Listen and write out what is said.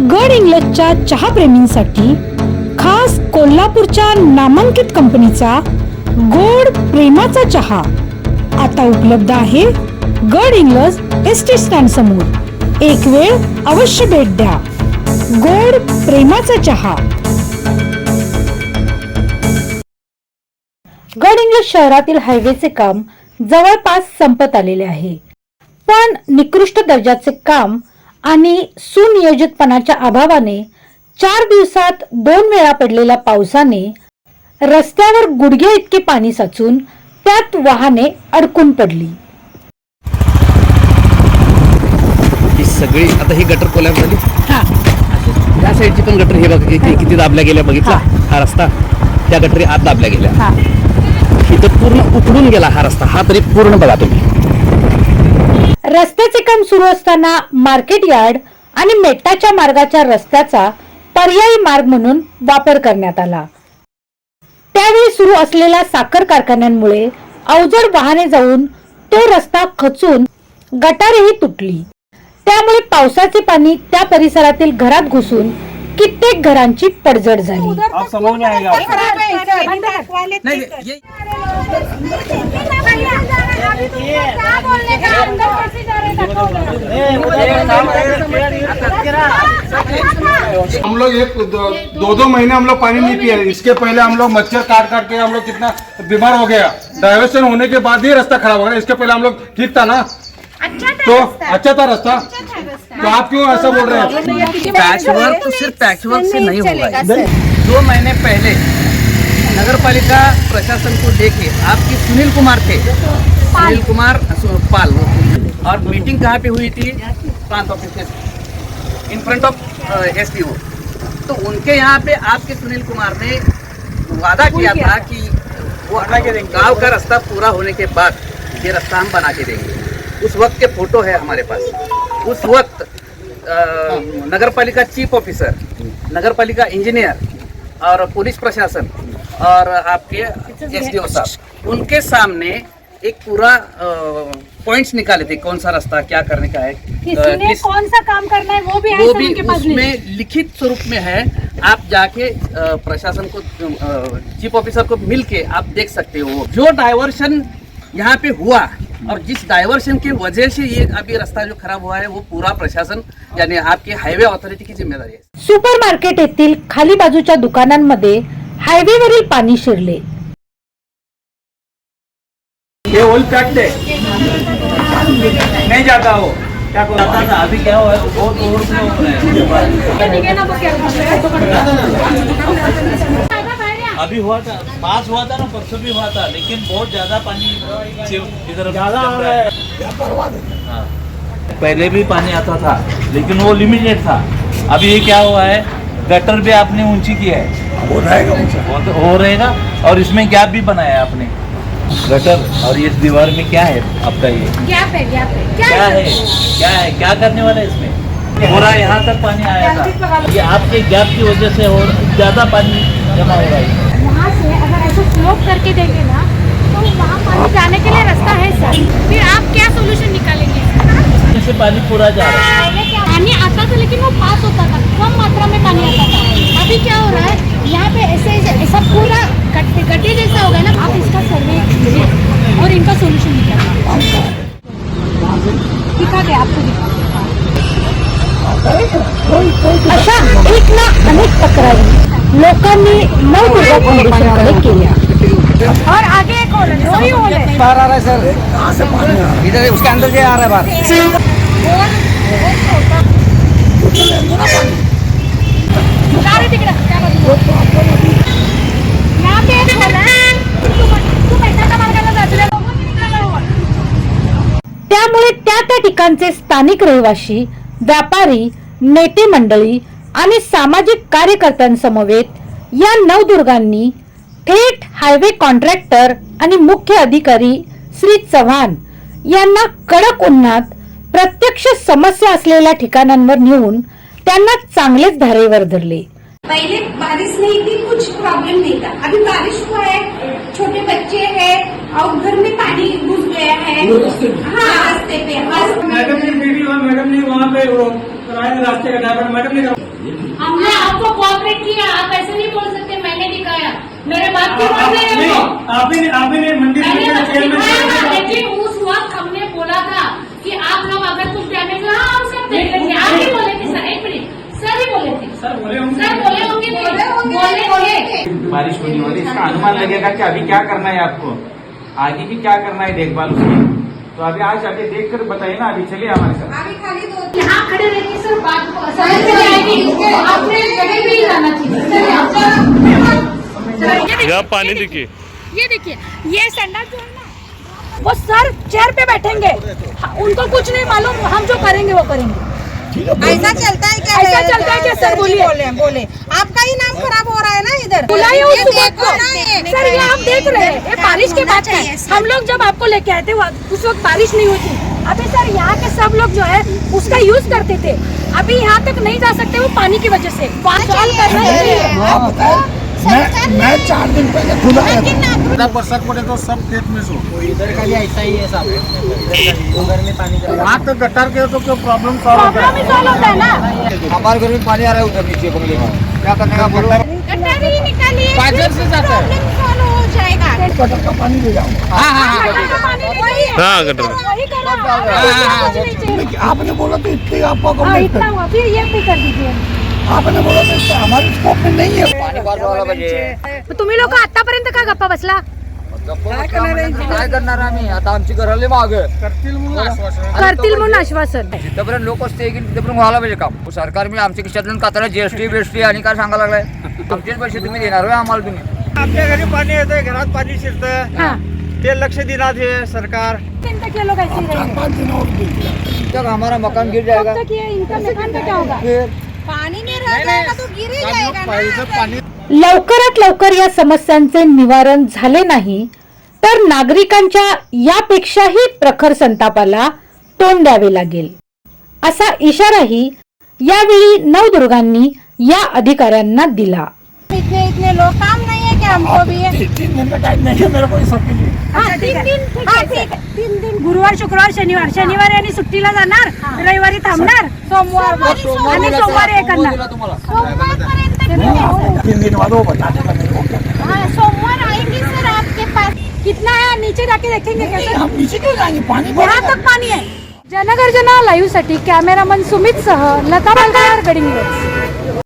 गड इंग्लजच्या चहाप्रेमींसाठी खास कोल्हापूरच्या नामांकित कंपनीचा गोड प्रेमाचा चहा आता उपलब्ध आहे गड इंग्लज एस टी स्टँड समोर. एक वेळ अवश्य भेट द्या. गोड प्रेमाचा चहा. गड इंग्लज शहरातील हायवेचे काम जवळपास संपत आलेले आहे. पण निकृष्ट दर्जाचे काम आणि सुनियोजितपणाच्या अभावाने चार दिवसात दोन वेळा पडलेल्या पावसाने रस्त्यावर गुडघे इतके पाणी साचून त्यात वाहने अडकून पडली. ही सगळी आता ही गटर कोलॅप झाली? त्या साईडची पण गटर हे बघ इथे किती दाबल्या गेल्या बघितला? हा. रस्ता त्या गटरी आत दाबल्या गेल्या. इथं पूर्ण उकडून गेला हा रस्ता हा तरी पूर्ण बघा तुम्ही. रस्त्याचे काम सुरू असताना मार्केट यार्ड आणि मेट्टाच्या मार्गाच्या रस्त्याचा पर्यायी मार्ग म्हणून वापर करण्यात आला त्यावेळी सुरू असलेल्या साखर कारखान्यांमुळे अवजड वाहने जाऊन तो रस्ता खचून गटारेही तुटली त्यामुळे पावसाचे पाणी त्या परिसरातील घरात घुसून कित्येक घरांची पडझड झाली नाही हम लोग एक दो, दो दो महीने हम लोग पानी नहीं पिए। इसके पहले हम लोग मच्छर काट काट के हम लोग कितना बीमार हो गया। डाइवर्सन होने के बाद ही रास्ता खराब हो गया। इसके पहले हम लोग ठीक था ना? तो अच्छा था रास्ता। तो आप क्यों ऐसा बोल रहे हैं? पैच वर्क तो सिर्फ़ पैच वर्क से नहीं होगा। दो महीने पहले नगर पालिका प्रशासन को लेके आपकी सुनील कुमार थे। सुनील कुमार पाल। और मीटिंग कहाँ पे हुई थी? प्रांत ऑफ़िस के इन फ्रंट ऑफ़ एसपीओ तो उनके यहाँ पे आपके सुनील कुमार ने वादा किया था कि वो गाँव का रास्ता पूरा होने के बाद ये रास्ता हम बना के देंगे। उस वक्त के फ़ोटो है हमारे पास। उस वक्त नगर पालिका चीफ ऑफिसर नगर पालिका इंजीनियर और पुलिस प्रशासन और आपके एस डी साहब उनके सामने एक पूरा पॉइंट्स निकाले थे कौन सा रास्ता क्या करने का है? अ, किस- कौन सा काम करना है वो भी वो भी उसमें लिखित स्वरूप में है। आप जाके प्रशासन को चीफ ऑफिसर को मिल के आप देख सकते हो। जो डायवर्शन यहाँ पे हुआ और जिस डायवर्शन की वजह से ये अभी रास्ता जो खराब हुआ है वो पूरा प्रशासन यानी आपके हाईवे अथॉरिटी की जिम्मेदारी है। सुपर मार्केट येथील खाली बाजूच्या दुकानांमध्ये हायवेवरील पाणी शिरले. ये ओल पैक दे नहीं जाता वो। क्या जाता था अभी क्या हुआ? बहुत ओवरफ्लो हो रहा अभी हुआ था पास हुआ था ना परसों भी हुआ था लेकिन बहुत ज़्यादा पानी इधर ज़्यादा आ रहा है। हाँ। पहले भी पानी आता था लेकिन वो लिमिटेड था। अभी ये क्या हुआ है गटर भी आपने ऊँची की है। हो रहेगा तो हो रहेगा और इसमें गैप भी बनाया है आपने। गटर और इस दीवार में क्या है आपका ये? गॅप है गॅप आहे क्या क्या है? क्या है? क्या करने वाला है इसमें? पूरा यहाँ तक पानी आया था। ये आपके गैप की वजह से और ज़्यादा पानी जमा हो रहा है। वहाँ से अगर ऐसे स्लोप करके देंगे ना तो वहाँ पानी जाने के लिए रास्ता है सर। फिर आप क्या सोल्यूशन निकालेंगे? इससे पानी पूरा जा रहा है। पानी आता था लेकिन वो पास होता था। कम मात्रा में पानी आता था। अभी क्या हो रहा है यहाँ पे ऐसे ऐसा पूरा गड्ढे जैसा हो गया ना आप इसका सर्वे कीजिए और इनका सोल्यूशन निकालिए दिखा दे आपको दिखा अशा एक ना अनेक तक्रारी लोकांनी नवदुर्गा फाउंडेशनकडे केल्या और आगे एक और है, ही है बाहर आ रहा है सर कहाँ से पानी इधर उसके अंदर से आ रहा है बाहर त्यामुळे त्या त्या ठिकाणचे स्थानिक रहिवासी व्यापारी नेते मंडळी आणि सामाजिक कार्यकर्त्यांसमवेत या नवदुर्गांनी थेट हायवे कॉन्ट्रॅक्टर आणि मुख्य अधिकारी श्री चव्हाण यांना कडक उन्हात प्रत्यक्ष समस्या असलेल्या ठिकाणांवर नेऊन त्यांना चांगलेच धारेवर धरले. पहले बारिश नहीं थी कुछ प्रॉब्लम नहीं था अभी बारिश हुआ है छोटे बच्चे हैं और घर में पानी घुस गया है। हाँ रास्ते पे मैडम ने वीडियो मैडम ने वहाँ पे रास्ते का ड्राइवर मैडम ने हमने आपको कोऑपरेट किया आप ऐसे नहीं बोल सकते मैंने दिखाया। मेरे बात की रहे हो आप ही ने आप ही ने मंदिर मैंने के चेयरमैन दिखाया था, से- लेकिन उस वक्त हमने बोला था कि आप लोग अगर कुछ डैमेज हुआ हाँ, हम सब देख लेंगे आप ही बोले थे सर एक मिनट सर ही बोले थे सर बोले होंगे सर बोले होंगे थे, बोले थे बारिश होने वाली इसका अनुमान लगेगा कि अभी क्या करना है आपको? आगे भी क्या करना है देखभाल उसकी? तो अभी आज आगे देख कर बताइए ना अभी चलिए हमारे साथ। अभी खाली दो यहाँ खड़े रहते सर बात को समझ में आएगी आपने कहीं भी जाना चाहिए। यहाँ पानी देखिए ये देखिए ये स्टैंडर्ड जो है ना वो सर चेयर पे बैठेंगे। हाँ, उनको कुछ नहीं मालूम हम जो करेंगे वो करेंगे। ऐसा चलता है क्या? ऐसा चलता है क्या? सर बोलिए। बोले बोले। आपका ही नाम खराब हो रहा है ना इधर। बुलाइए उस ये सुबह को। सर ये आप देख रहे हैं ये बारिश के बाद है। हम लोग जब आपको लेके आए थे उस वक्त बारिश नहीं हुई थी। अभी सर यहाँ के सब लोग जो है उसका यूज़ करते थे। अभी यहाँ तक नहीं जा सकते वो पानी की वजह से। सॉल्व करना चाहिए सरकार ने चार दिन पहले खुला आप बरसात पड़े तो सब खेत में सो इधर का भी ऐसा ही है सब। घर में पानी वहाँ तो गटर के तो प्रॉब्लम सॉल्व प्रॉब्लम सॉल्व होता है ना? हमारे घर में पानी आ रहा है उधर नीचे बंगले में। क्या करने का बोलो? गटर ही निकालिए पाइप से जाता है। प्रॉब्लम सॉल्व हो जाएगा। गटर का पानी ले जाओ हाँ हाँ हाँ गटर। हाँ हाँ, हाँ, आपने बोला तो इतने आपको हाँ कंप्लेंट इतना हुआ। फिर ये भी कर दीजिए। आपने बोला तो इतना हमारे स्कोप में नहीं है पाणी वाजवायला पाहिजे. मग तुम्ही लोक आतापर्यंत का गप्पा बसला? काय करणार आम्ही. आता आमची घराले माग. करतील म्हणून आश्वासन. करतील म्हणून आश्वासन. जिथपर्यंत लोक असते की तिथपर्यंत व्हायला पाहिजे काम. सरकार मी आमच्या खिशातून काताला जीएसटी बीएसटी आणि काय सांगायला लागलाय? आमचेच पैसे तुम्ही देणार होय आम्हाला तुम्ही? आमच्या घरी पाणी येतंय घरात पाणी शिरतं हाँ. ते लक्ष दिला हे सरकार. लोग ऐसे ही रहेंगे हमारा मकान गिर जाएगा कब तक ये इनका मकान का क्या होगा. पानी लवकरात लवकर या समस्यांचे निवारण झाले नाही तर नागरिकांच्या यापेक्षाही प्रखर संतापाला तोंड द्यावे लागेल. असा इशाराही यावेळी नवदुर्गांनी या अधिकाऱ्यांना दिला. इतने इतने लोग काम हमको भी है तीन दिन का टाइम नहीं है मेरे को सबके लिए हाँ, तीन दिन हाँ, ठीक है. तीन दिन. गुरुवार शुक्रवार शनिवार. शनिवार यांनी सुट्टीला जाणार. रविवारी थांबणार. सोमवार आणि सोमवारी हे करणार सोमवारपर्यंत नहीं है। तीन दिन बाद वो बताने का मेरे को क्या हाँ, सोमवार आएंगे सर आपके पास? कितना है? नीचे जाके देखेंगे कैसे हम नीचे क्यों जाएंगे? पानी यहाँ भरेगा। तक पाणी आहे जनगर्जना लाईव्हसाठी कॅमेरामन सुमित सह लता बलगार गडिंग्लज